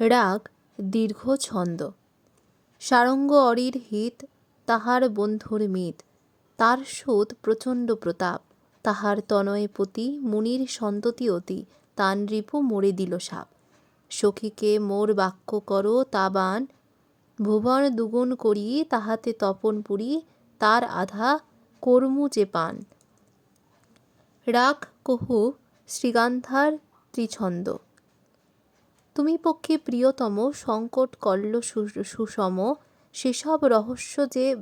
রাগ দীর্ঘ ছন্দ সারঙ্গ অরির হিত তাহার বন্ধুর মিত। তার সুত প্রচণ্ড প্রতাপ। তাহার তনয় পতি মুনির সন্ততি অতি। তান রিপু মরে দিল সাপ। সখীকে মোর বাক্য করো তাবান ভুবন দুগুণ করি তাহাতে তপন পুরি। তার আধা কর্মু যে পান। রাগ কহু শ্রীগান্ধার ত্রিছন্দ। তুমি পক্ষে প্রিয়তম সংকট কল্ল সুষম, সেসব রহস্য যে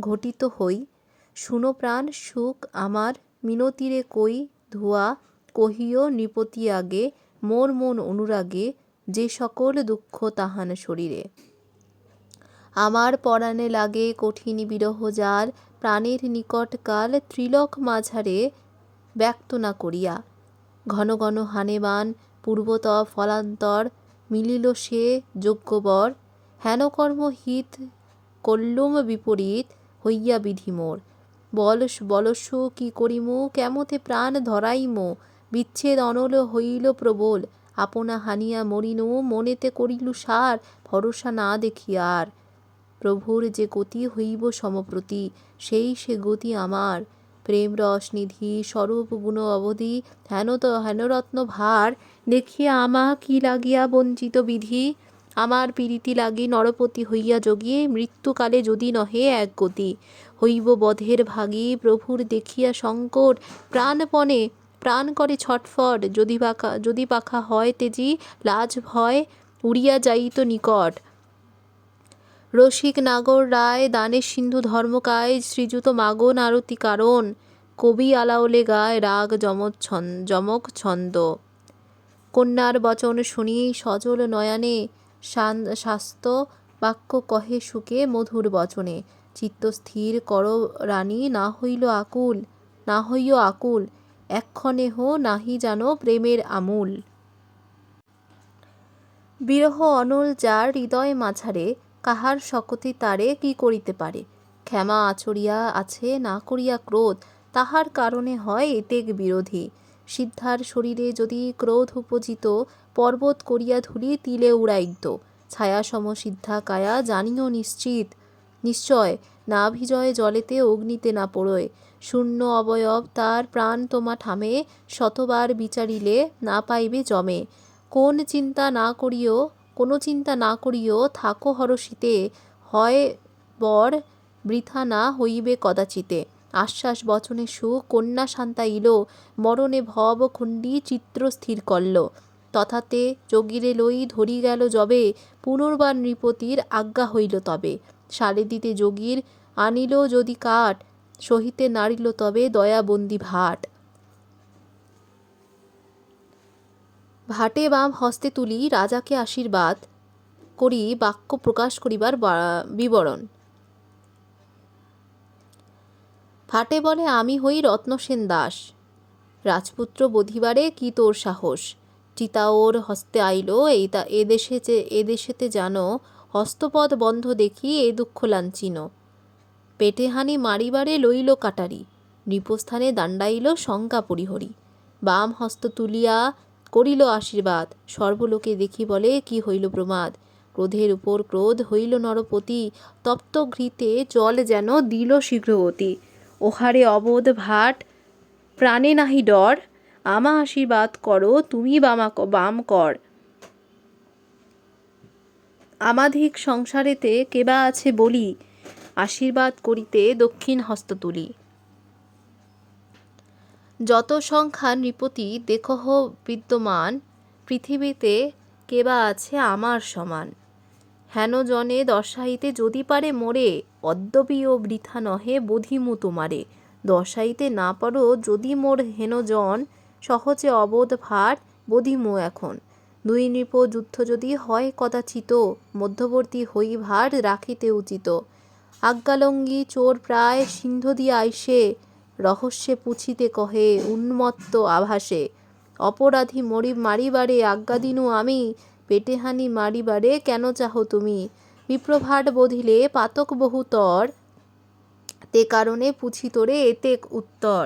ঘটিত হই, শুনো প্রাণ, সুখ আমার, মিনতিরে কই ধোয়া, কহিও নৃপতি আগে, মোর মন অনুরাগে, যে সকল দুঃখ তাহান শরীরে। আমার পরাণে লাগে কঠিন বিরহ যার, প্রাণের নিকট কাল ত্রিলক মাঝারে ব্যক্ত না করিয়া। ঘন ঘন হানেবান পূর্বত ফলান্তর মিলিল সে যজ্ঞবর। হেনকর্ম হিত কল্লুম বিপরীত হইয়া বিধি মোর। বলস বলস্য কি করিমু? কেমতে প্রাণ ধরাইমু? বিচ্ছেদ অনল হইল প্রবল। আপনা হানিয়া মরিনু, মনেতে করিলু সার, ভরসা না দেখিয়ার প্রভুর যে গতি হইব সমপ্রতি, সেই সে গতি আমার। প্রেম রস নিধি স্বরূপ গুণ অবধি হেনত হেনরত্ন ভার। দেখিয়া আমা কি লাগিয়া বঞ্চিত বিধি? আমার পীড়িতি লাগি নরপতি হইয়া যোগী মৃত্যুকালে যদি নহে এক গতি। হইব বধের ভাগী প্রভুর দেখিয়া সংকট। প্রাণপণে, প্রাণ করে ছটফট। যদি পাখা যদি পাখা হয় তেজি, লাজ ভয়, উড়িয়া যাইত নিকট। রসিক নাগর রায় দানের সিন্ধু ধর্মকায়, শ্রীযুত মাগন আরতি কারণ, কবি আলাওলে গায় রাগ যমক ছন্দ যমক ছন্দ। কন্যার বচন শুনি সজল নয়নে শাস্ত বাক্য কহে সুখে মধুর বচনে। চিত্ত স্থির কর রানী, না হইল আকুল, না হইও আকুল, এক্ষণে হো নাহি জানো প্রেমের আমূল। বিরহ অনল যার হৃদয় মাঝারে কাহার শকতি তারে কি করিতে পারে? ক্ষমা আচরিয়া আছে না করিয়া ক্রোধ? তাহার কারণে হয় এতেক বিরোধী। সিদ্ধার শরীরে যদি ক্রোধ উপজিত, পর্বত করিয়া ধুলি তিলে উড়াইত। ছায়া সম সিদ্ধা কায়া জানিও নিশ্চিত। নিশ্চয় না ভিজয় জলেতে অগ্নিতে না পড়য়। শূন্য অবয়ব তার প্রাণ তোমা ঠামে, শতবার বিচারিলে না পাইবে জমে। কোন চিন্তা না করিও কোনো চিন্তা না করিও, থাকো হরষিতে, হয় বর বৃথা না হইবে কদাচিতে। আশ্বাস, বচনে সুখ, কন্যা শান্তাইল মরণে ভব খুন্ডি চিত্র স্থির করল। তথাতে যোগীরে লই ধরি গেল যবে, পুনর্বার নৃপতির আজ্ঞা হইল তবে। সারে দিতে যোগীর আনিল যদি কাঠ, সহিতে নাড়িল তবে দয়াবন্দি ভাট। ভাটে বাম হস্তে তুলি রাজাকে আশীর্বাদ করি, বাক্য প্রকাশ করিবার বিবরণ। ভাটে বলে, আমি হই রত্নসেন দাস। রাজপুত্র বধিবারে কি তোর সাহস? চিতা ওর হস্তে আইল এই তা এদেশে যে, এদেশেতে জানো, হস্তপদ বন্ধ দেখি, এ দুঃখ লাঞ্ছিন। পেটে হানি মারিবারে লইল কাটারি, নৃপস্থানে দাণ্ডাইল শঙ্কা পরিহরি। বাম হস্ত তুলিয়া করিল আশীর্বাদ। সর্বলোকে দেখি বলে, কি হইল প্রমাদ? ক্রোধের উপর ক্রোধ হইল নরপতি, তপ্ত ঘৃতে জল যেন দিল শীঘ্রগতি। ওহারে অবোধ ভাট, প্রাণে নাহি ডর। আমা আশীর্বাদ করো, তুমি বামা বাম কর। আমাধিক সংসারেতে কেবা আছে বলি, আশীর্বাদ করিতে দক্ষিণ হস্ত তুলি। যত সংখ্যা নৃপতি দেখহ বিদ্যমান, পৃথিবীতে কেবা আছে আমার সমান। হেন জনে দর্শাইতে যদি পারে মোরে অদ্যপি ও বৃথা নহে বধিমু তোমারে। দর্শাইতে না পারো যদি মোর হেন জন, সহজে অবোধ ভার বধিমু এখন। দুই নৃপ যুদ্ধ যদি হয় কদাচিত, মধ্যবর্তী হই ভার রাখিতে উচিত। আজ্ঞালঙ্গী চোর প্রায় সিন্ধ দিয়া আইসে রহস্যে পুছিতে কহে উন্মত্ত আভাসে, অপরাধী মরি মারিবারে, আজ্ঞা দিনু আমি পেটে হানি মারিবারে কেন চাহ তুমি? বিপ্রভাট বধিলে পাতক বহুতর তে কারণে পুছি তোরে এতেক উত্তর।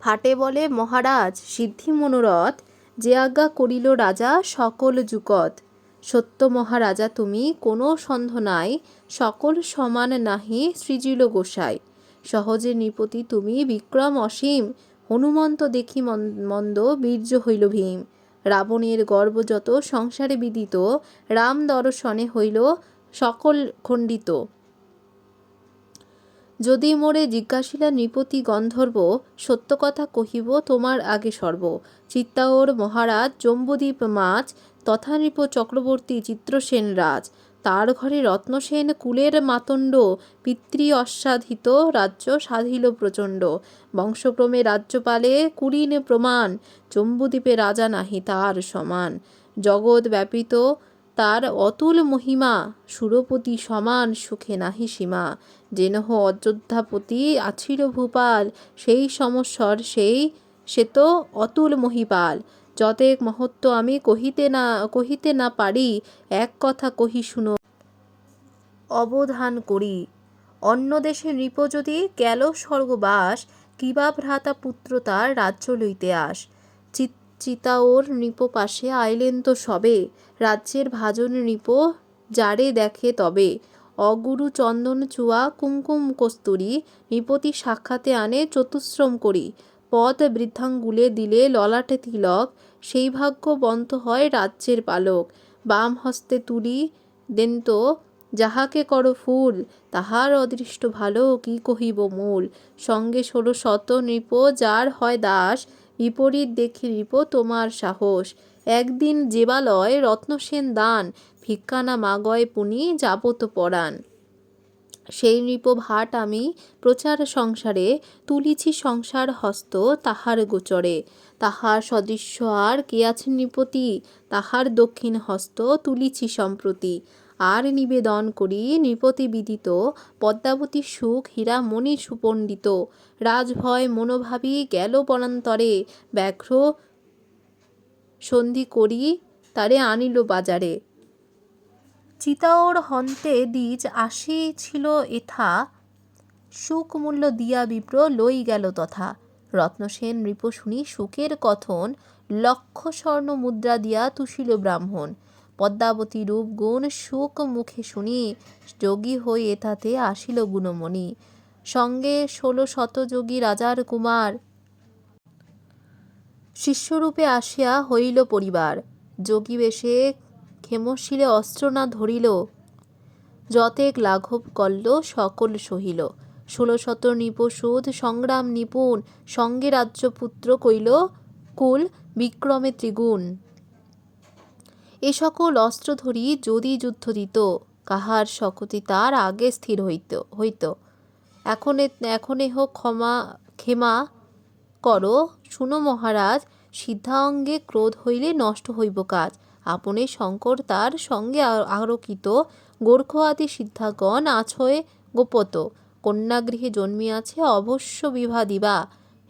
ফাটে বলে, মহারাজ, সিদ্ধি মনোরথ, যে আজ্ঞা করিল রাজা সকল যুগত সত্য মহারাজা তুমি, কোনো সন্দেহ নাই, সকল সমান নাহি সৃজিল গোসাই। সহজে নৃপতি তুমি, বিক্রম অসীম। হনুমন্ত দেখি মন- মন্দ, বীর্য হইল ভীম। রাবণের গর্ব যত, সংসারে বিদিত। রাম দর্শনে হইল, সকল খণ্ডিত। যদি মোরে জিজ্ঞাসিলা, নৃপতি গন্ধর্ব, সত্য কথা কহিব, তোমার আগে সর্ব। চিত্তাওর মহারাজ, জম্বুদ্বীপ মাছ, তথা নৃপ চক্রবর্তী চিত্রসেন রাজ তার ঘরে রত্নসেন কুলের মাতণ্ড, পিতৃ অস্বাধিত রাজ্য সাধিল প্রচণ্ড। বংশক্রমে রাজ্যপালে কুলীন প্রমাণ জম্বুদ্বীপে রাজা নাহি তার সমান। জগৎ ব্যাপিত, তার অতুল মহিমা, সুরপতি সমান সুখে নাহি সীমা। জেনহ অযোধ্যাপতি আছিল ভূপাল, সেই সমস্বর সেই, সে তো অতুল মহিপাল। যতেক মহত্ব আমি কহিতে না কহিতে না পারি, এক কথা কহি শুনো অবধান করি। অন্য দেশে নৃপ যদি গেল স্বর্গবাস কিবা ভ্রাতা পুত্র তার রাজ্য লইতে আস। চিত- চিতাওর নৃপ পাশে আইলেন তো সবে, রাজ্যের ভাজন নৃপ যারে দেখে তবে। অগুরু চন্দন চুয়া কুমকুম কস্তুরী, নৃপতি সাক্ষাতে আনে চতুশ্রম করি। পদ বৃদ্ধাঙ্গুলে দিলে ললাটে তিলক, সেই ভাগ্য বন্ত হয় রাজ্যের পালক। বাম হস্তে তুলি দেন্ত যাহাকে করো ফুল, তাহার অদৃষ্ট ভালো কি কহিব মূল? সঙ্গে ষোলো শত নৃপ, যার হয় দাস, বিপরীত দেখি নৃপ তোমার সাহস। একদিন যেবালয় রত্নসেন দান, ভিক্ষানা মাগয় পুনি যাবত পরাণ। সেই নৃপ ভাট আমি প্রচার সংসারে, তুলিছি সংসার হস্ত তাহার গোচরে। তাহার সদৃশ্য আর কে আছে নৃপতি? তাহার দক্ষিণ হস্ত তুলিছি সম্প্রতি। আর নিবেদন করি, নৃপতিবিদিত, পদ্মাবতী সুখ, হীরা মণি সুপণ্ডিত। রাজভয় মনোভাবী গেল পরান্তরে ব্যাঘ্র সন্ধি করি তারে আনিল বাজারে। চিতাওর হন্তে দ্বিজ আসিছিল এথা সুখ মূল্য দিয়া বিপ্র লই গেল তথা। রত্নসেন নৃপ শুনি সুখের কথন লক্ষ স্বর্ণ মুদ্রা দিয়া তুষিল ব্রাহ্মণ। পদ্মাবতী রূপ গুণ সুখ মুখে শুনি, যোগী হই এথাতে আসিল গুণমণি। সঙ্গে ষোলো শত যোগী রাজার কুমার। শিষ্যরূপে আসিয়া হইল পরিবার। যোগী বেশে ক্ষেমশীলে অস্ত্র না ধরিল। যতেক লাঘব করল সকল সহিল। ষোলো শত নৃপসুদ সংগ্রাম নিপুণ, সঙ্গে রাজ্যপুত্র কইল, কুল বিক্রমে ত্রিগুণ। এ সকল অস্ত্র ধরি যদি যুদ্ধ দিত, কাহার শকতি তার আগে স্থির হইত হইত। এখন এখন এহ ক্ষমা ক্ষমা করো। শুনো মহারাজ, সিদ্ধাঙ্গে ক্রোধ হইলে নষ্ট হইব কাজ। আপনে শঙ্কর তার সঙ্গে আরোকিত। গোর্খ আদি সিদ্ধাগণ আছয়ে গোপত। কন্যাগৃহে জন্মিয়াছে অবশ্য বিভা দিবা।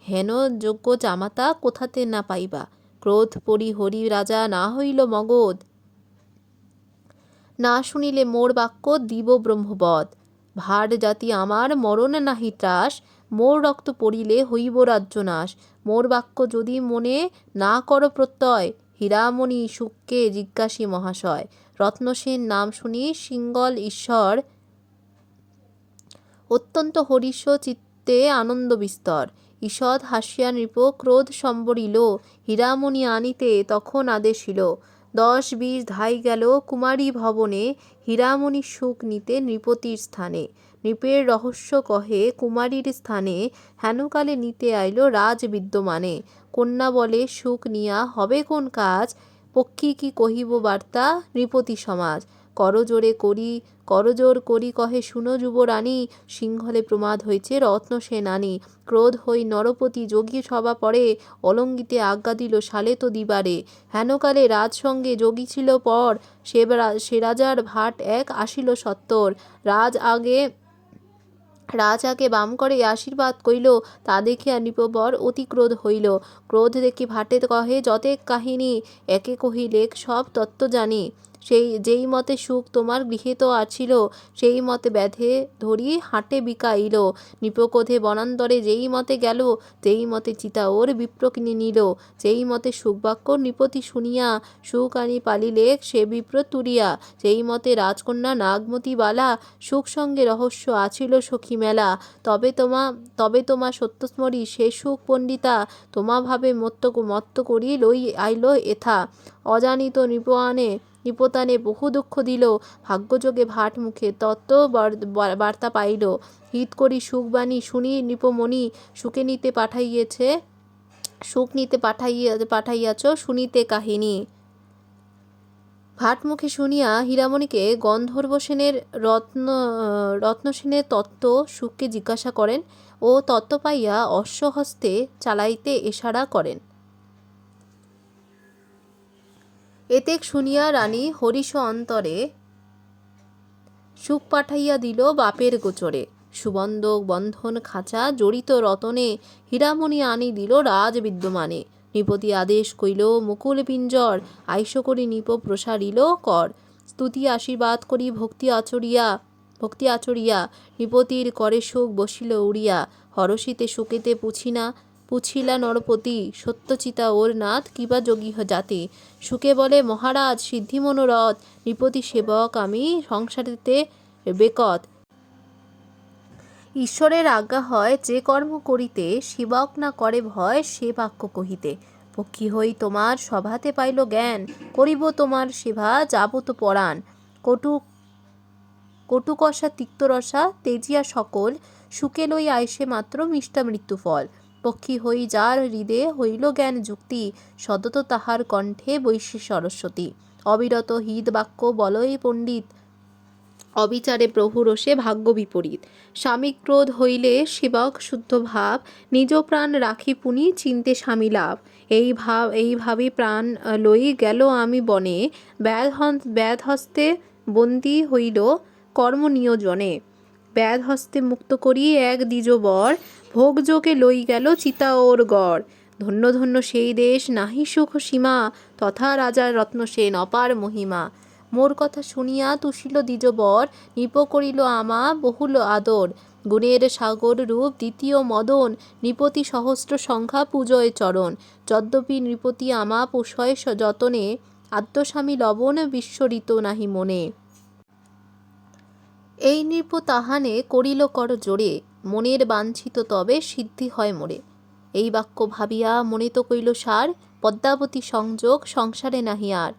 হেন যোগ্য জামাতা কোথাতে না পাইবা। ক্রোধ পরি হরি রাজা না হইল মগধ। না শুনিলে মোর বাক্য দিব ব্রহ্মবধ। ভার জাতি আমার মরণ নাহি ত্রাস, মোর রক্ত পড়িলে হইব রাজ্যনাশ মোর বাক্য যদি মনে না কর প্রত্যয়, হীরামণি সুখকে জিজ্ঞাসী মহাশয়। রত্নসেন নাম শুনি সিঙ্গল ঈশ্বর, অত্যন্ত হরিষ চিত্তে আনন্দ বিস্তর। ঈষৎ হাসিয়া নৃপ ক্রোধ সম্বরিল, হীরামণি আনিতে তখন আদেশিল। দশ বিশ ধাই গেল কুমারী ভবনে, হীরামণি সুখ নিতে নৃপতির স্থানে। নৃপের রহস্য কহে কুমারীর স্থানে, হেনকালে নিতে আইল রাজ বিদ্যমানে। কন্যা বলে, সুখ নিয়া হবে কোন কাজ? পক্ষী কি কহিব বার্তা? নৃপতি সমাজ। করজোরে করি করজোর করি কহে, শুনো যুবরানী, সিংহলে প্রমাদ হইছে, রত্ন সেনানী ক্রোধ হই নরপতি, যোগী সভা পরে অলঙ্গিতে আজ্ঞা দিল সালে তো দিবারে। হেনকালে রাজসঙ্গে যোগী ছিল পর, সে সে রাজার ভাট এক আসিল সত্তর। রাজ আগে রাজ আগে বাম করে আশীর্বাদ কইল, তা দেখিয়া নৃপবর অতি ক্রোধ হইল। ক্রোধ দেখি ভাটে কহে, যতেক কাহিনী, একে কহিলেক সব তত্ত্ব জানি। সেই, যেই মতে সুখ তোমার গৃহীত আছিল, সেই মতে ব্যাধে ধরি হাটে বিকাইল। নৃপকোধে বনান্তরে যেই মতে গেল, যেই মতে চিতা ওর বিপ্র কিনে নিল যেই মতে সুখবাক্য নৃপতি শুনিয়া, সুখ আনি পালিলে সে বিপ্র তুরিয়া। যেই মতে রাজকন্যা নাগমতি বালা, সুখ সঙ্গে রহস্য আছিল সখী মেলা। তবে তোমা তবে তোমা সত্যস্মরী সে সুখ পণ্ডিতা, তোমা ভাবে মত্ত মত্ত করি লই আইল এথা। অজানিত নৃপানে নৃপতানে বহু দুঃখ দিল, ভাগ্যযোগে ভাট মুখে তত্ত্ব বার্তা পাইল। হিত করি সুখবাণী শুনি নৃপমণি, সুখে নিতে পাঠাইয়েছে, সুখ নিতে পাঠাইয়া, পাঠাইয়াছ শুনিতে কাহিনী। ভাটমুখে শুনিয়া হীরামণিকে গন্ধর্ব সেনের রত্ন, রত্নসেনের তত্ত্ব সুখকে জিজ্ঞাসা করেন ও তত্ত্ব পাইয়া অশ্বহস্তে চালাইতে এশারা করেন। এতেক শুনিয়া রানী হরিষ অন্তরে সুখ পাঠাইয়া দিল বাপের গোচরে। সুবন্ধক বন্ধন খাঁচা জড়িত রতনে হীরামণি আনি দিল রাজ বিদ্যমানে। নৃপতি আদেশ কইল, মুকুল পিঞ্জর, আইস করি নৃপ প্রসারিল কর। স্তুতি আশীর্বাদ করি ভক্তি আচরিয়া ভক্তি আচরিয়া। নৃপতির করে সুখ বসিল উড়িয়া। হরষিতে সুখেতে পুছিনা পুছিলা নরপতি, সত্যচিতা ওর নাথ কিবা যোগী জাতি সুকে বলে, মহারাজ সিদ্ধি মনোরথ নৃপতি সেবক আমি সংসারেতে বেকত। ঈশ্বরের আজ্ঞা হয়, যে কর্ম করিতে সেবক না করে ভয়, সে বাক্য কহিতে। পক্ষী হই তোমার, সভাতে পাইল জ্ঞান, করিব তোমার সেবা যাব তো পরাণ। কটু, কটুকষা, তিক্তরসা, তেজিয়া সকল সুকে লই আইসে মাত্র মিষ্টা মৃত্যু ফল পক্ষী হই যার হৃদে হইল জ্ঞান যুক্তি সদত তাহার কণ্ঠে বৈশ্যে সরস্বতী। অবিরত হিত বাক্য বলয় পণ্ডিত, অবিচারে প্রভু রোষে ভাগ্য বিপরীত। স্বামী ক্রোধ হইলে সেবক শুদ্ধ ভাব, নিজ প্রাণ রাখি পুনি চিনতে স্বামী লাভ। এই ভাব এইভাবে প্রাণ লই গেল আমি বনে ব্যাধ ব্যাধ হস্তে বন্দী হইল কর্ম নিয়োজনে। ব্যাধ হস্তে মুক্ত করি এক দ্বিজ বর ভোগযোগে লই গেল চিতা ওর গড়। ধন্য ধন্য সেই দেশ, নাহি সুখ সীমা, তথা রাজার রত্নসেন অপার মহিমা। মোর কথা শুনিয়া তুষিল দ্বিজবর, নিপ করিল আমা বহুল আদর। গুণের সাগর রূপ, দ্বিতীয় মদন, নৃপতি সহস্র সংখ্যা পূজয় চরণ। যদ্যপি নৃপতি আমা পোষয় যতনে আত্মস্বামী লবণ বিশ্বরিত নাহি মনে। এই নৃপ তাহানে করিল কর জোরে। মনের বাঞ্ছিত তবে সিদ্ধি হয় মোরে। এই বাক্য ভাবিয়া মনে তো কইল সার, পদ্মাবতী সংযোগ সংসারে নাহি আর।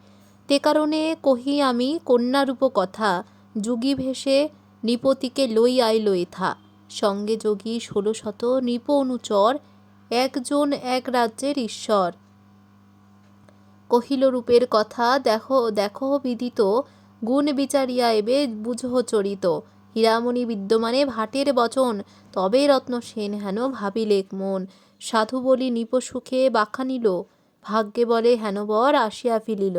তে কারণে কহি আমি কন্যারূপ কথা, যুগী ভেসে নৃপতিকে লই আইল এথা সঙ্গে যোগী ষোলো শত নৃপ অনুচর, একজন এক রাজ্যের ঈশ্বর। কহিল রূপের কথা দেখো দেখো বিদিত, গুণ বিচারিয়া এবে বুঝহ চরিত। হীরামণি বিদ্যমানে ভাটের বচন, তবে রত্ন সেন হেন ভাবিলেক মন। সাধু বলি, নিপ সুখে বাখানিল ভাগ্যে বলে হেনবর আসিয়া ফিলিল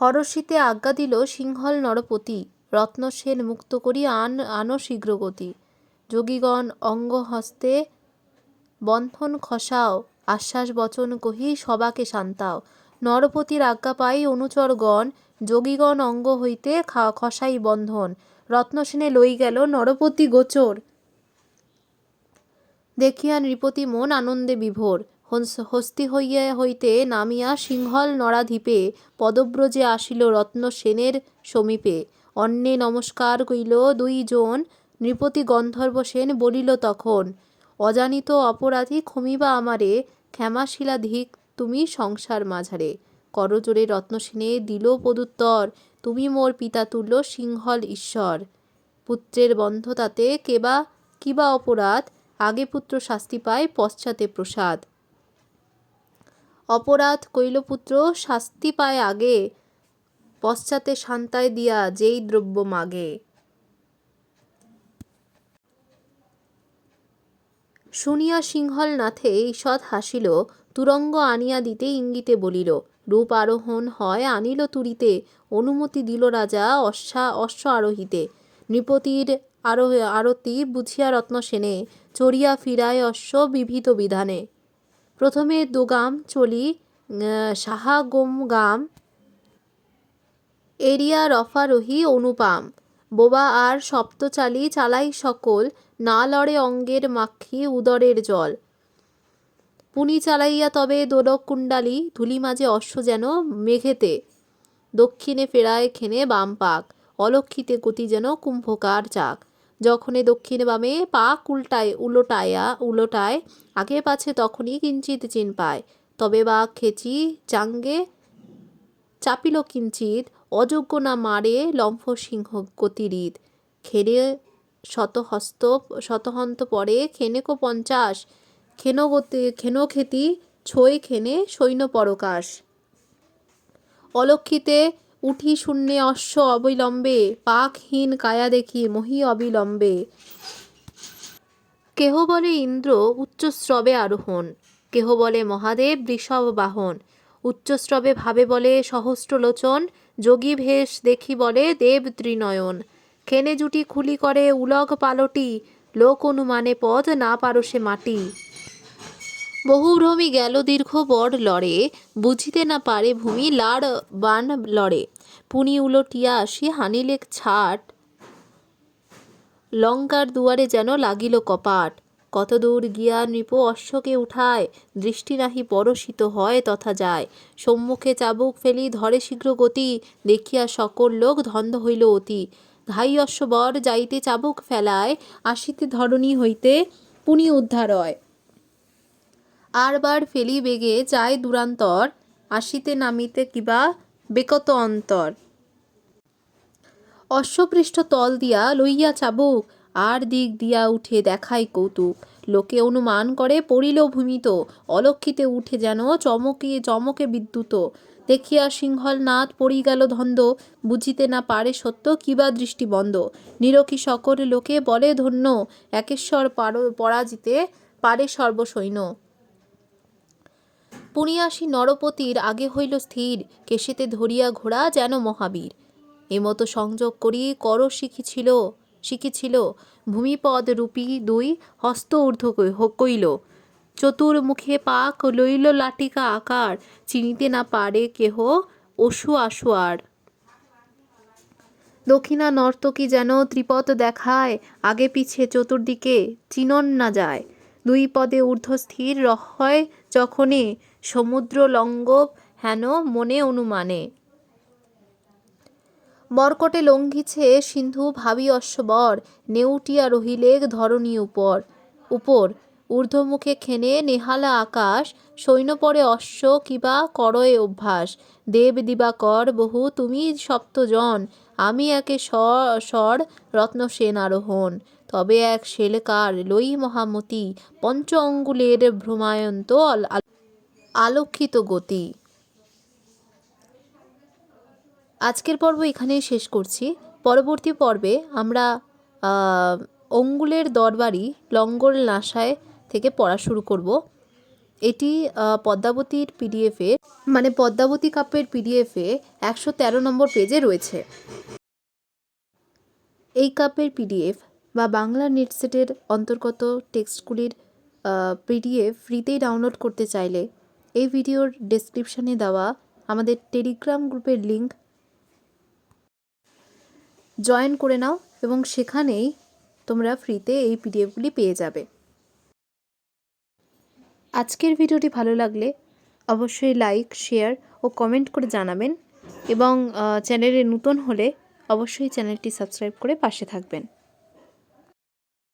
হরষিতে আজ্ঞা দিল, সিংহল নরপতি রত্নসেন মুক্ত করি আন, আনো শীঘ্রগতি। যোগীগণ অঙ্গ হস্তে বন্ধন খসাও, আশ্বাস বচন কহি সবাকে শান্তাও। নরপতির আজ্ঞা পাই অনুচরগণ যোগীগণ অঙ্গ হইতে খসাই বন্ধন। রত্নসেনে লই গেল নরপতি গোচর। দেখিয়া নৃপতি মন আনন্দে বিভোর। হস্তি হইয়া হইতে নামিয়া সিংহল নরাধিপে পদব্রজে আসিল রত্ন সেনের সমীপে। অন্নে নমস্কার কইল দুইজন নৃপতি গন্ধর্ব সেন বলিল তখন, অজানিত অপরাধী ক্ষমিবা আমারে, ক্ষমাশিলাধিক তুমি সংসার মাঝারে। করজোরে রত্নসেনে দিল পদুত্তর তুমি মোর পিতা তুল্য সিংহল ঈশ্বর। পুত্রের বন্ধ তাতে কেবা, কিবা অপরাধ, আগে পুত্র শাস্তি পায় পশ্চাতে প্রসাদ। অপরাধ কৈল পুত্র, শাস্তি পায় আগে, পশ্চাতে শান্তায় দিয়া যেই দ্রব্য মাগে। শুনিয়া সিংহল নাথে ঈষৎ হাসিল, তুরঙ্গ আনিয়া দিতে ইঙ্গিতে বলিল রূপ আরোহণ হয় আনিল তুরিতে অনুমতি দিল রাজা অশ্বা অশ্ব আরোহিতে নৃপতির আরও আরতি বুঝিয়া রত্ন সেনে চড়িয়া ফিরায় অশ্ব বিভিত বিধানে। প্রথমে দোগাম চলি সাহা গোম গাম এরিয়া রফারোহী অনুপাম। বোবা আর সপ্তচালী চালাই সকল, না লড়ে অঙ্গের মাক্ষী উদরের জল। পুনি চালাইয়া তবে দোলক কুণ্ডালি ধুলি মাঝে অশ্ব যেন মেঘেতে। দক্ষিণে ফেরায় খেনে বাম পাক, অলক্ষিতে গতি যেন কুম্ভকার চাক। যখনে দক্ষিণে বামে পাক উল্টায়, উলোটায়া, উলোটায়, আগে পাছে তখনই কিঞ্চিত চিন পায়। তবে বা খেচি চাঙ্গে, চাপিল কিঞ্চিত অযোগ্য না মারে লম্ফ সিংহ গতিরিদ খেনে শতহস্ত, শতহন্ত পরে খেনেকো পঞ্চাশ খেন গতি, খেন খেতি, ছই খেনে সৈন্য পরকাশ। অলক্ষিতে উঠি শূন্যে অশ্ব অবিলম্বে, পাকহীন কায়া দেখি মহি অবিলম্বে। কেহ বলে ইন্দ্র উচ্চস্রবে আরোহণ, কেহ বলে মহাদেব বৃষভ বাহন। উচ্চস্রবে ভাবে বলে সহস্রলোচন, যোগী ভেষ দেখি বলে দেব ত্রিনয়ন। খেনে জুটি খুলি করে উলগ পালটি, লোক অনুমানে পদ না পারসে মাটি। বহুভ্রমী গেল দীর্ঘ বড় লড়ে, বুঝিতে না পারে ভূমি লাড় বান লড়ে। পুনি উলটিয়া আসি হানিলেক ছাট, লঙ্কার দুয়ারে যেন লাগিল কপাট। কত দূর গিয়া নৃপ অশ্বকে উঠায়, দৃষ্টি নাহি পরশিত হয় তথা যায়। সম্মুখে চাবুক ফেলি ধরে শীঘ্র গতি, দেখিয়া সকল লোক ধন্ধ হইল অতি। ধাই অশ্ববর যাইতে চাবুক ফেলায়, আসিতে ধরণী হইতে পুনি উদ্ধার হয়। আরবার ফেলি বেগে যায় দূরান্তর, আসিতে নামিতে কিবা বেকত অন্তর। অশ্বপৃষ্ঠ তল দিয়া লইয়া চাবুক, আর দিক দিয়া উঠে দেখায় কৌতুক। লোকে অনুমান করে, পড়িল ভূমিত, অলক্ষিতে উঠে যেন চমকে চমকে বিদ্যুত। দেখিয়া সিংহল নাথ পড়ি গেল ধন্দ, বুঝিতে না পারে সত্য কিবা দৃষ্টি বন্ধ। নিরকি সকল লোকে বলে, ধন্য, একেশ্বর পার, পরাজিতে পারে সর্বসৈন্য। পুনিয়াসী নরপতির আগে হইল স্থির, কেশেতে ধরিয়া ঘোড়া যেন মহাবীর। এমতো সংযোগ করি কর শিখিছিল শিখিছিল, ভূমিপদ রূপী দুই হস্ত ঊর্ধ্ব কইল, চতুর্মুখে পাক লইল লাটিকা আকার, চিনিতে না পারে কেহ অসু আর দক্ষিণা নর্তকী যেন ত্রিপদ দেখায়, আগে পিছে চতুর্দিকে চিনন না যায়। দুই পদে ঊর্ধ্বস্থির হয় যখনে সমুদ্র লঙ্ঘব হেন মনে অনুমানে। মর্কটে লঙ্ঘিছে সিন্ধু ভাবি অশ্ববর নেউটিয়া রহিলে ধরণী উপর। উপর, ঊর্ধ্বমুখে খেনে নেহালা আকাশ, সৈন্যপরে অশ্ব কিবা করয়ে অভ্যাস। দেব দিবাকর বহু, তুমি সপ্তজন, আমি একে স্বর রত্নসেন আরোহণ। তবে এক শেলকার লই মহামতি, পঞ্চ অঙ্গুলের ভ্রমায়ন্ত আলোকিত গতি। আজকের পর্ব এখানেই শেষ করছি। পরবর্তী পর্বে আমরা অঙ্গুলের দরবারি লঙ্গল নাসায় থেকে পড়া শুরু করব। এটি পদ্মাবতীর পিডিএফে মানে পদ্মাবতী কাপের পিডিএফে একশো তেরো নম্বর পেজে রয়েছে। এই কাপের পিডিএফ বা বাংলা নেটসেটের অন্তর্গত টেক্সটগুলির পিডিএফ ফ্রিতেই ডাউনলোড করতে চাইলে এই ভিডিওর ডেসক্রিপশানে দেওয়া আমাদের টেলিগ্রাম গ্রুপের লিঙ্ক জয়েন করে নাও এবং সেখানেই তোমরা ফ্রিতে এই পিডিএফগুলি পেয়ে যাবে। আজকের ভিডিওটি ভালো লাগলে অবশ্যই লাইক শেয়ার ও কমেন্ট করে জানাবেন এবং চ্যানেলে নতুন হলে অবশ্যই চ্যানেলটি সাবস্ক্রাইব করে পাশে থাকবেন।